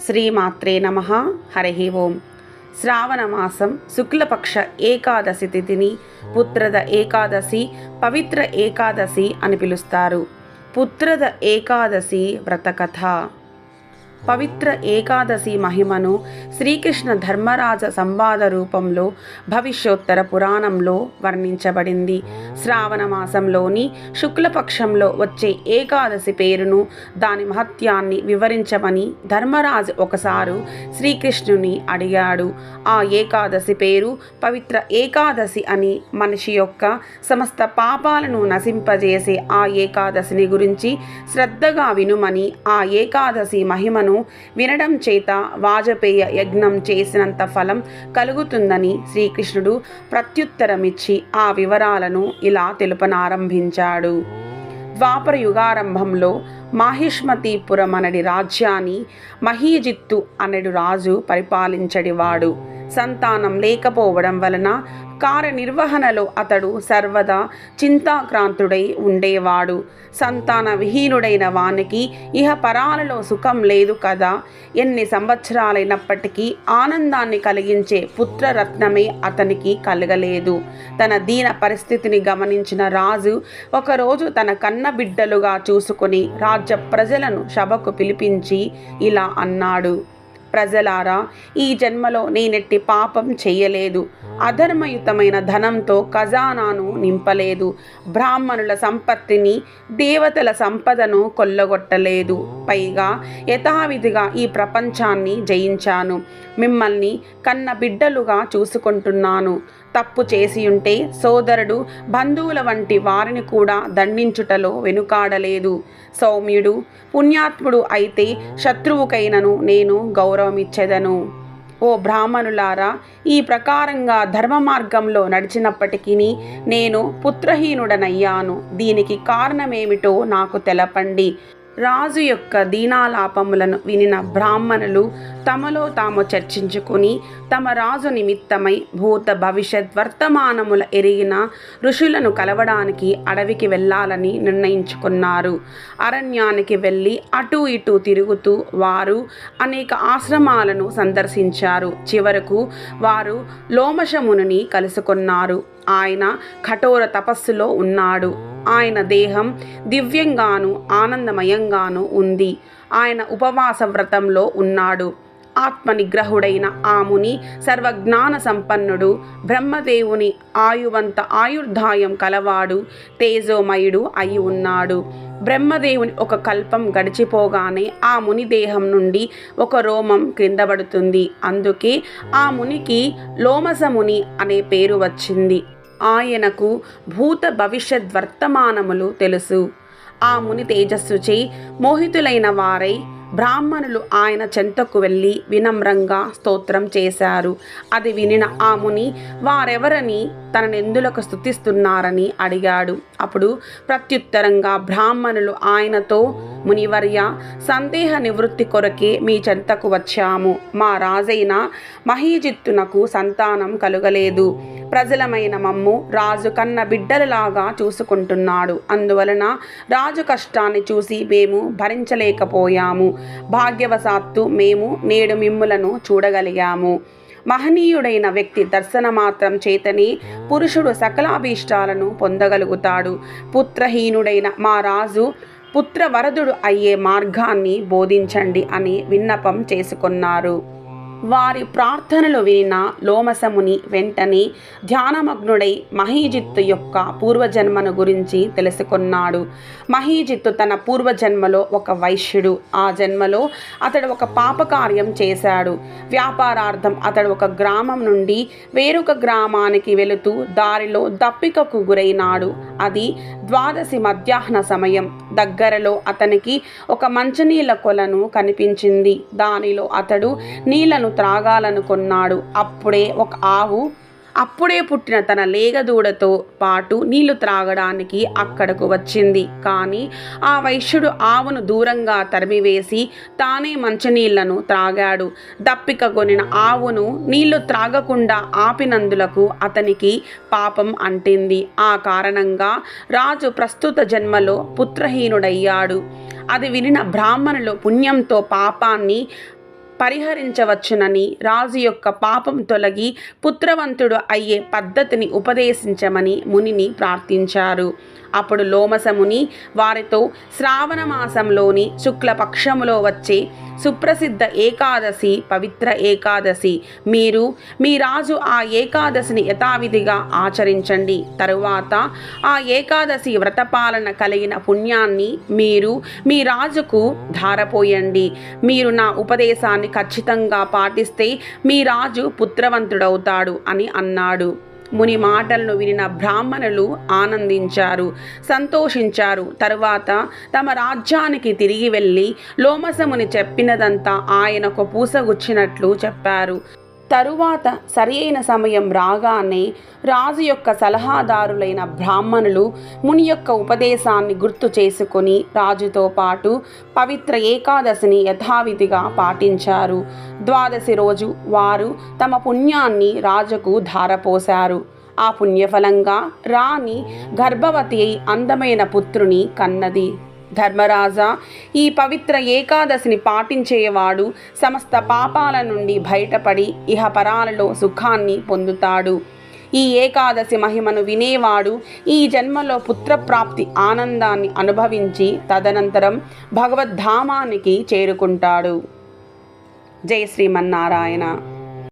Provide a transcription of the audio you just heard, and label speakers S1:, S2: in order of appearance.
S1: శ్రీమాత్రే నమ. హరి ఓం. శ్రావణమాసం శుక్లపక్ష ఏకాదశి తిథిని పుత్రద ఏకాదశి పవిత్ర ఏకాదశి అని పిలుస్తారు. పుత్రద ఏకాదశి వ్రతకథ. పవిత్ర ఏకాదశి మహిమను శ్రీకృష్ణ ధర్మరాజ సంవాద రూపంలో భవిష్యోత్తర పురాణంలో వర్ణించబడింది. శ్రావణ మాసంలోని శుక్లపక్షంలో వచ్చే ఏకాదశి పేరును దాని మహత్యాన్ని వివరించమని ధర్మరాజు ఒకసారి శ్రీకృష్ణుని అడిగాడు. ఆ ఏకాదశి పేరు పవిత్ర ఏకాదశి అని మనిషి యొక్క సమస్త పాపాలను నశింపజేసే ఆ ఏకాదశిని గురించి శ్రద్ధగా వినుమని ఆ ఏకాదశి మహిమను వినడం చేత వాజపేయ యజ్ఞం చేసినంత ఫలం కలుగుతుందని శ్రీకృష్ణుడు ప్రత్యుత్తరమిచ్చి ఆ వివరాలను ఇలా తెలుపనారంభించాడు. ద్వాపర యుగారంభంలో మాహిష్మతీపురం అనడి రాజ్యాన్ని మహీజిత్తు అనడు రాజు పరిపాలించడివాడు. సంతానం లేకపోవడం వలన కార్యనిర్వహణలో అతడు సర్వదా చింతాక్రాంతుడై ఉండేవాడు. సంతాన విహీనుడైన వానికి ఇహ పరాలలో సుఖం లేదు కదా. ఎన్ని సంవత్సరాలైనప్పటికీ ఆనందాన్ని కలిగించే పుత్రరత్నమే అతనికి కలగలేదు. తన దీన పరిస్థితిని గమనించిన రాజు ఒకరోజు తన కన్న బిడ్డలుగా చూసుకుని రాజ్య ప్రజలను సభకు పిలిపించి ఇలా అన్నాడు. ప్రజలారా ఈ జన్మలో నేనెట్టి పాపం చేయలేదు అధర్మయుతమైన ధనంతో ఖజానాను నింపలేదు. బ్రాహ్మణుల సంపత్తిని దేవతల సంపదను కొల్లగొట్టలేదు. పైగా యథావిధిగా ఈ ప్రపంచాన్ని జయించాను. మిమ్మల్ని కన్న బిడ్డలుగా చూసుకుంటున్నాను. తప్పు చేసి ఉంటే సోదరుడు బంధువుల వంటి వారిని కూడా దండించుటలో వెనుకాడలేదు. సౌమ్యుడు పుణ్యాత్ముడు అయితే శత్రువుకైనను నేను గౌరవమిచ్చెదను. ఓ బ్రాహ్మణులారా ఈ ప్రకారంగా ధర్మ మార్గంలో నడిచినప్పటికీ నేను పుత్రహీనుడనయ్యాను. దీనికి కారణమేమిటో నాకు తెలపండి. రాజు యొక్క దీనాలాపములను వినిన బ్రాహ్మణులు తమలో తాము చర్చించుకుని తమ రాజు నిమిత్తమై భూత భవిష్యత్ వర్తమానముల ఎరిగిన ఋషులను కలవడానికి అడవికి వెళ్ళాలని నిర్ణయించుకున్నారు. అరణ్యానికి వెళ్ళి అటు ఇటు తిరుగుతూ వారు అనేక ఆశ్రమాలను సందర్శించారు. చివరకు వారు లోమశముని కలుసుకున్నారు. ఆయన కఠోర తపస్సులో ఉన్నాడు. ఆయన దేహం దివ్యంగాను ఆనందమయంగాను ఉంది. ఆయన ఉపవాస వ్రతంలో ఉన్నాడు. ఆత్మనిగ్రహుడైన ఆ ముని సర్వజ్ఞాన సంపన్నుడు బ్రహ్మదేవుని ఆయువంత ఆయుర్ధాయం కలవాడు తేజోమయుడు అయి ఉన్నాడు. బ్రహ్మదేవుని ఒక కల్పం గడిచిపోగానే ఆ ముని దేహం నుండి ఒక రోమం క్రిందబడుతుంది. అందుకే ఆ మునికి లోమసముని అనే పేరు వచ్చింది. ఆయనకు భూత భవిష్యత్ వర్తమానములు తెలుసు. ఆ ముని తేజస్సుచే మోహితులైన వారై బ్రాహ్మణులు ఆయన చెంతకు వెళ్ళి వినమ్రంగా స్తోత్రం చేశారు. అది వినిన ఆ ముని వారెవరని తననెందులకు స్థుతిస్తున్నారని అడిగాడు. అప్పుడు ప్రత్యుత్తరంగా బ్రాహ్మణులు ఆయనతో మునివర్య సందేహ నివృత్తి కొరకే మీ చెంతకు వచ్చాము. మా రాజైన మహీజిత్తునకు సంతానం కలుగలేదు. ప్రజలమైన మమ్ము రాజు కన్న బిడ్డలలాగా చూసుకుంటున్నాడు. అందువలన రాజు కష్టాన్ని చూసి మేము భరించలేకపోయాము. భాగ్యవశాత్తు మేము నేడు మిమ్ములను చూడగలిగాము. మహనీయుడైన వ్యక్తి దర్శన మాత్రం చేతనే పురుషుడు సకలాభీష్టాలను పొందగలుగుతాడు. పుత్రహీనుడైన మా రాజు పుత్రవరదుడు అయ్యే మార్గాన్ని బోధించండి అని విన్నపం చేసుకున్నారు. వారి ప్రార్థనలు వినిన లోమసముని వెంటనే ధ్యానమగ్నుడై మహీజిత్తు యొక్క పూర్వజన్మను గురించి తెలుసుకున్నాడు. మహీజిత్తు తన పూర్వజన్మలో ఒక వైశ్యుడు. ఆ జన్మలో అతడు ఒక పాపకార్యం చేశాడు. వ్యాపారార్థం అతడు ఒక గ్రామం నుండి వేరొక గ్రామానికి వెళుతూ దారిలో దప్పికకు గురైనాడు. అది ద్వాదశి మధ్యాహ్న సమయం. దగ్గరలో అతనికి ఒక మంచినీళ్ళ కొలను కనిపించింది. దానిలో అతడు నీళ్ళను త్రాగాలనుకున్నాడు. అప్పుడే ఒక ఆవు అప్పుడే పుట్టిన తన లేగదూడతో పాటు నీళ్ళు త్రాగడానికి అక్కడకు వచ్చింది. కానీ ఆ వైశ్యుడు ఆవును దూరంగా తరిమివేసి తానే మంచినీళ్ళను త్రాగాడు. దప్పిక కొనిన ఆవును నీళ్ళు త్రాగకుండా ఆపినందులకు అతనికి పాపం అంటింది. ఆ కారణంగా రాజు ప్రస్తుత జన్మలో పుత్రహీనుడయ్యాడు. అది వినిన బ్రాహ్మణులు పుణ్యంతో పాపాన్ని పరిహరించవచ్చునని రాజు యొక్క పాపం తొలగి పుత్రవంతుడు అయ్యే పద్ధతిని ఉపదేశించమని మునిని ప్రార్థించారు. అప్పుడు లోమసముని వారితో శ్రావణ మాసంలోని శుక్లపక్షములో వచ్చే సుప్రసిద్ధ ఏకాదశి పవిత్ర ఏకాదశి. మీరు మీ రాజు ఆ ఏకాదశిని యథావిధిగా ఆచరించండి. తరువాత ఆ ఏకాదశి వ్రతపాలన కలిగిన పుణ్యాన్ని మీరు మీ రాజుకు ధారపోయండి. మీరు నా ఉపదేశాన్ని ఖచ్చితంగా పాటిస్తే మీ రాజు పుత్రవంతుడవుతాడు అని అన్నాడు. ముని మాటలను వినిన బ్రాహ్మణులు ఆనందించారు సంతోషించారు. తరువాత తమ రాజ్యానికి తిరిగి వెళ్ళి లోమసముని చెప్పినదంతా ఆయనకు పూసగుచ్చినట్లు చెప్పారు. తరువాత సరియైన సమయం రాగానే రాజు యొక్క సలహాదారులైన బ్రాహ్మణులు ముని యొక్క ఉపదేశాన్ని గుర్తు చేసుకొని రాజుతో పాటు పవిత్ర ఏకాదశిని యథావిధిగా పాటించారు. ద్వాదశి రోజు వారు తమ పుణ్యాన్ని రాజుకు ధారపోశారు. ఆ పుణ్యఫలంగా రాణి గర్భవతి అయి అందమైన పుత్రుని కన్నది. ధర్మరాజా. ఈ పవిత్ర ఏకాదశిని పాటించేవాడు సమస్త పాపాల నుండి బయటపడి ఇహపరాలలో సుఖాన్ని పొందుతాడు. ఈ ఏకాదశి మహిమను వినేవాడు ఈ జన్మలో పుత్రప్రాప్తి ఆనందాన్ని అనుభవించి తదనంతరం భగవద్ధామానికి చేరుకుంటాడు. జై శ్రీమన్నారాయణ